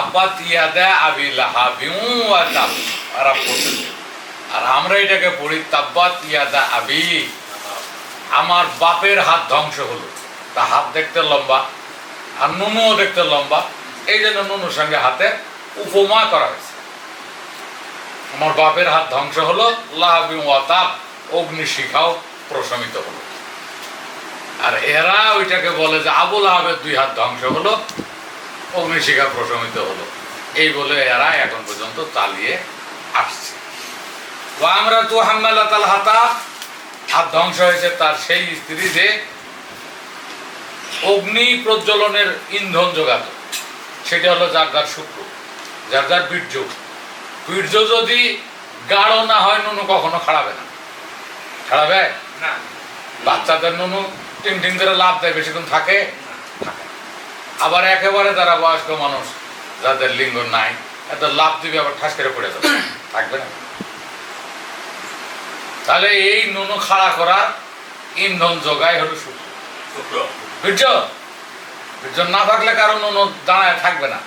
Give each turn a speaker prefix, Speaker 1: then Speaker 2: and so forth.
Speaker 1: তাব্বাত আর আমরা এটাকে পড়ি তাব্বাত ইয়াদা আবি। আমার বাপের হাত ধ্বংস হলো। তা হাত দেখতে লম্বা, আর নুনুও দেখতে লম্বা। এই জন্য নুনুর সঙ্গে হাতে উপমা করা হয়েছে। আমার বাপের হাত ধ্বংস হলো, লাহাবি ওয়াতাব অগ্নি শিখাও প্রশমিত হলো। আর এরা ওইটাকে বলে যে আবুল আহাবের দুই হাত ধ্বংস হলো অগ্নিশিখা প্রশমিত হলো। এই বলে এরা এখন পর্যন্ত চালিয়ে আসছে। তো আমরা তো হাম্মালা তাল হাতা হাত ধ্বংস হয়েছে তার সেই স্ত্রী যে অগ্নি প্রজ্বলনের ইন্ধন যোগাত। সেটা হলো যার যার শুক্র যার যার বীর্য। বীর্য যদি গাঢ় না হয় নুনু কখনো খাড়াবে না। খাড়াবে?
Speaker 2: না।
Speaker 1: বাচ্চাদের নুনু টিং টিং করে লাভ দেয় বেশিক্ষণ থাকে। আবার একেবারে তারা বয়স্ক মানুষ যাদের লিঙ্গ নাই এত লাভ দিবে আবার ঠাস করে পড়ে যাবে। থাকবে না। তাহলে এই নুনু খাড়া করার ইন্ধন যোগায় হলো শুক্র।
Speaker 2: বুঝছ
Speaker 1: বীর্য বীর্য না থাকলে কারণ নুনু দাঁড়ায় থাকবে না।